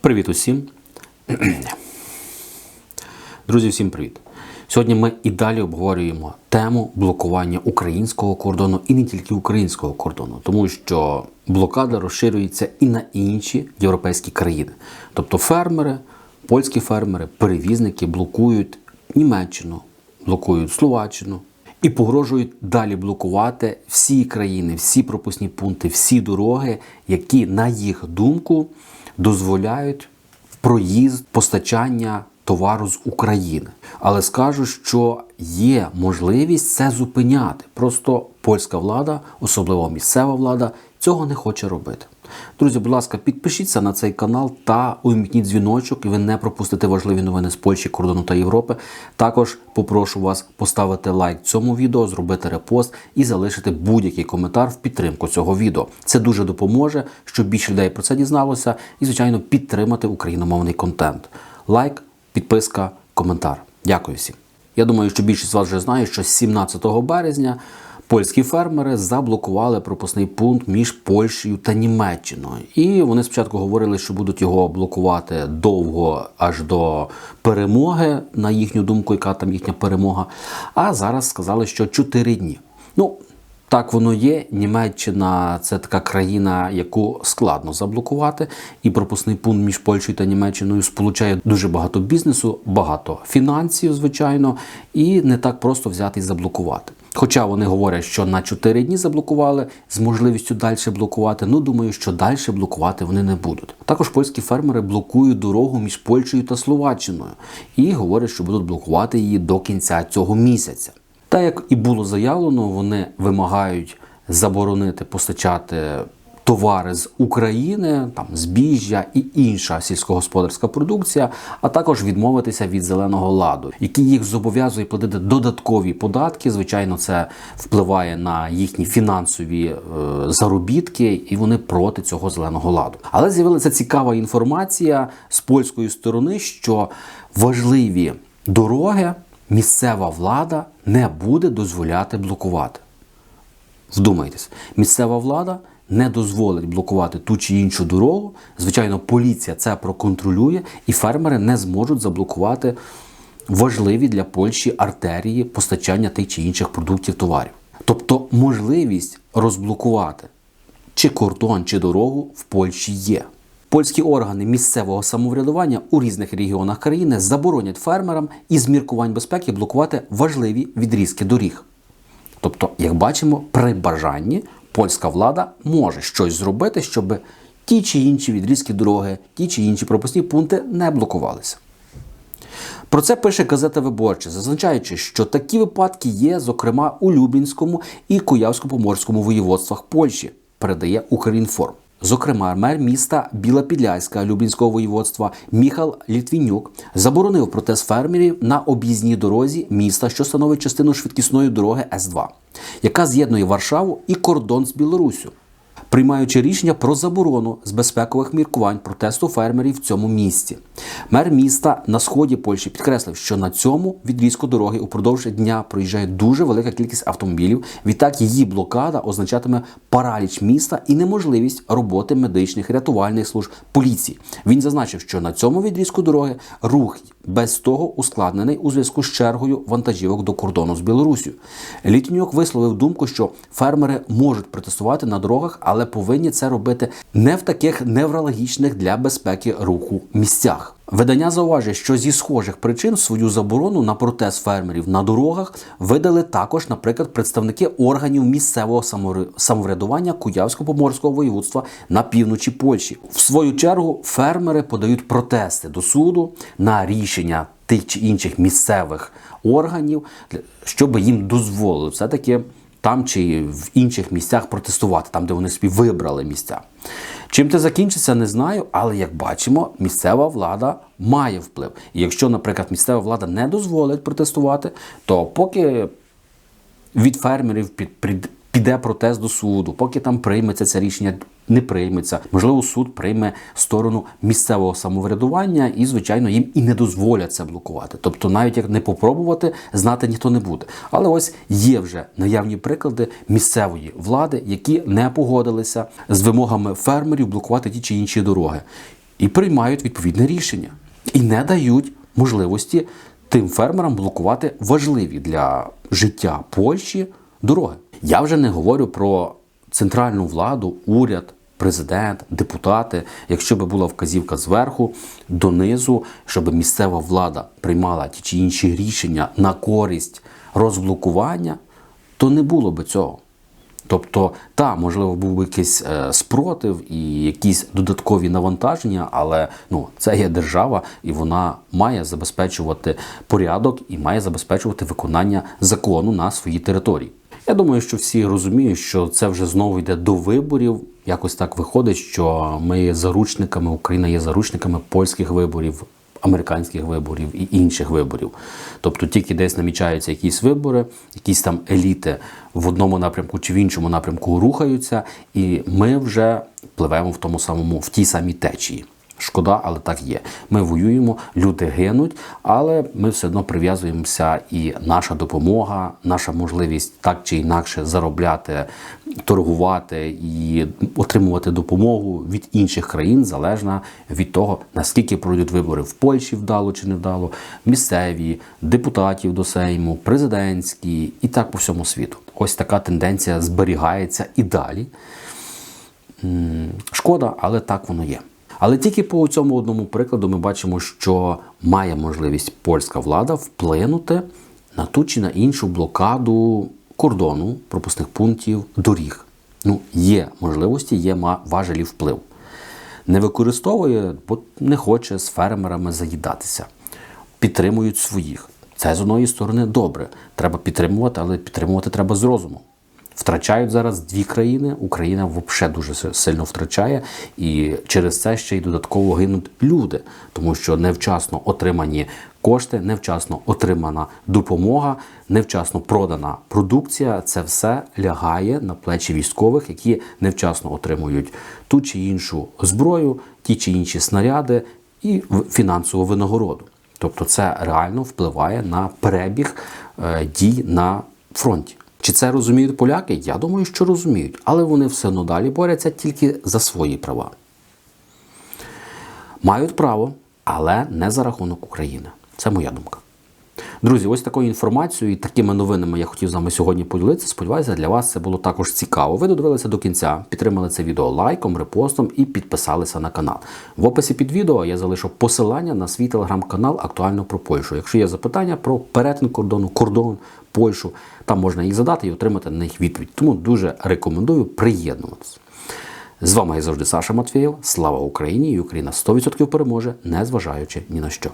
Привіт усім. Друзі, всім привіт. Сьогодні ми і далі обговорюємо тему блокування українського кордону і не тільки українського кордону, тому що блокада розширюється і на інші європейські країни. Тобто фермери, польські фермери, перевізники блокують Німеччину, блокують Словаччину і погрожують далі блокувати всі країни, всі пропускні пункти, всі дороги, які, на їх думку, дозволяють проїзд постачання товару з України. Але скажу, що є можливість це зупиняти. Просто польська влада, особливо місцева влада, цього не хоче робити. Друзі, будь ласка, підпишіться на цей канал та увімкніть дзвіночок, і ви не пропустите важливі новини з Польщі, кордону та Європи. Також попрошу вас поставити лайк цьому відео, зробити репост і залишити будь-який коментар в підтримку цього відео. Це дуже допоможе, щоб більше людей про це дізналося, і, звичайно, підтримати україномовний контент. Лайк, підписка, коментар. Дякую всім. Я думаю, що більшість з вас вже знає, що 17 березня польські фермери заблокували пропускний пункт між Польщею та Німеччиною. І вони спочатку говорили, що будуть його блокувати довго аж до перемоги, на їхню думку, яка там їхня перемога. А зараз сказали, що 4 дні. Ну, так воно є. Німеччина це така країна, яку складно заблокувати, і пропускний пункт між Польщею та Німеччиною сполучає дуже багато бізнесу, багато фінансів, звичайно, і не так просто взяти і заблокувати. Хоча вони говорять, що на 4 дні заблокували з можливістю далі блокувати. Ну думаю, що далі блокувати вони не будуть. Також польські фермери блокують дорогу між Польщею та Словаччиною і говорять, що будуть блокувати її до кінця цього місяця. Та як і було заявлено, вони вимагають заборонити постачати товари з України, там збіжжя і інша сільськогосподарська продукція, а також відмовитися від зеленого ладу, який їх зобов'язує платити додаткові податки. Звичайно, це впливає на їхні фінансові е, заробітки, і вони проти цього зеленого ладу. Але з'явилася цікава інформація з польської сторони, що важливі дороги місцева влада не буде дозволяти блокувати. Вдумайтесь, місцева влада не дозволить блокувати ту чи іншу дорогу. Звичайно, поліція це проконтролює, і фермери не зможуть заблокувати важливі для Польщі артерії постачання тих чи інших продуктів товарів. Тобто можливість розблокувати чи кордон, чи дорогу в Польщі є. Польські органи місцевого самоврядування у різних регіонах країни заборонять фермерам із міркувань безпеки блокувати важливі відрізки доріг. Тобто, як бачимо, при бажанні польська влада може щось зробити, щоб ті чи інші відрізки дороги, ті чи інші пропускні пункти не блокувалися. Про це пише газета Виборча, зазначаючи, що такі випадки є, зокрема, у Люблінському і Куявсько-Поморському воєводствах Польщі, передає Укрінформ. Зокрема, мер міста Біла Підляська Люблінського воєводства Міхал Літвінюк заборонив протест фермерів на об'їзній дорозі міста, що становить частину швидкісної дороги С2, яка з'єднує Варшаву і кордон з Білоруссю. Приймаючи рішення про заборону з безпекових міркувань протесту фермерів в цьому місті, мер міста на сході Польщі підкреслив, що на цьому відрізку дороги упродовж дня проїжджає дуже велика кількість автомобілів. Відтак її блокада означатиме параліч міста і неможливість роботи медичних рятувальних служб поліції. Він зазначив, що на цьому відрізку дороги рух без того ускладнений у зв'язку з чергою вантажівок до кордону з Білорусію. Літньок висловив думку, що фермери можуть протестувати на дорогах, але повинні це робити не в таких неврологічних для безпеки руху місцях. Видання зауважує, що зі схожих причин свою заборону на протест фермерів на дорогах видали також, наприклад, представники органів місцевого самоврядування Куявсько-Поморського воєводства на півночі Польщі. В свою чергу фермери подають протести до суду на рішення тих чи інших місцевих органів, щоб їм дозволили все таки там чи в інших місцях протестувати, там, де вони собі вибрали місця. Чим це закінчиться, не знаю, але як бачимо, місцева влада має вплив. І якщо, наприклад, місцева влада не дозволить протестувати, то поки від фермерів під, під, піде протест до суду, поки там прийметься це рішення, не прийметься. Можливо, суд прийме сторону місцевого самоврядування і, звичайно, їм і не дозволять це блокувати. Тобто, навіть як не попробувати, знати ніхто не буде. Але ось є вже наявні приклади місцевої влади, які не погодилися з вимогами фермерів блокувати ті чи інші дороги. і приймають відповідне рішення, і не дають можливості тим фермерам блокувати важливі для життя Польщі дороги. Я вже не говорю про центральну владу, уряд, президент, депутати. Якщо би була вказівка зверху донизу, щоб місцева влада приймала ті чи інші рішення на користь розблокування, то не було би цього. Тобто, та, можливо, був би якийсь е, спротив і якісь додаткові навантаження, але ну, це є держава, і вона має забезпечувати порядок і має забезпечувати виконання закону на своїй території. Я думаю, що всі розуміють, що це вже знову йде до виборів. Якось так виходить, що ми є заручниками, Україна є заручниками польських виборів, американських виборів і інших виборів. Тобто тільки десь намічаються якісь вибори, якісь там еліти в одному напрямку чи в іншому напрямку рухаються, і ми вже пливемо в тому самому, в тій самій течії. Шкода, але так є. Ми воюємо, люди гинуть, але ми все одно прив'язуємося, і наша допомога, наша можливість так чи інакше заробляти, торгувати і отримувати допомогу від інших країн залежна від того, наскільки пройдуть вибори в Польщі вдало чи не вдало, місцеві, депутатів до Сейму, президентські і так по всьому світу. Ось така тенденція зберігається і далі. Шкода, але так воно є. Але тільки по цьому одному прикладу ми бачимо, що має можливість польська влада вплинути на ту чи на іншу блокаду кордону, пропускних пунктів, доріг. Ну, є можливості, є важелі вплив. Не використовує, бо не хоче з фермерами заїдатися. Підтримують своїх. Це з одної сторони добре. Треба підтримувати, але підтримувати треба з розумом. Втрачають зараз дві країни. Україна взагалі дуже сильно втрачає, і через це ще й додатково гинуть люди, тому що невчасно отримані кошти, невчасно отримана допомога, невчасно продана продукція. Це все лягає на плечі військових, які невчасно отримують ту чи іншу зброю, ті чи інші снаряди і фінансову винагороду. Тобто це реально впливає на перебіг е, дій на фронті. Чи це розуміють поляки? Я думаю, що розуміють, але вони все одно далі борються тільки за свої права. Мають право, але не за рахунок України. Це моя думка. Друзі, ось такою інформацією і такими новинами я хотів з вами сьогодні поділитися. Сподіваюся, для вас це було також цікаво. Ви додивилися до кінця, підтримали це відео лайком, репостом і підписалися на канал. В описі під відео я залишу посилання на свій телеграм-канал актуально про Польщу. Якщо є запитання про перетин кордону, кордон, Польщу, там можна їх задати і отримати на них відповідь. Тому дуже рекомендую приєднуватися. З вами як завжди Саша Матвєєв. Слава Україні! І Україна 100% переможе, незважаючи ні на що.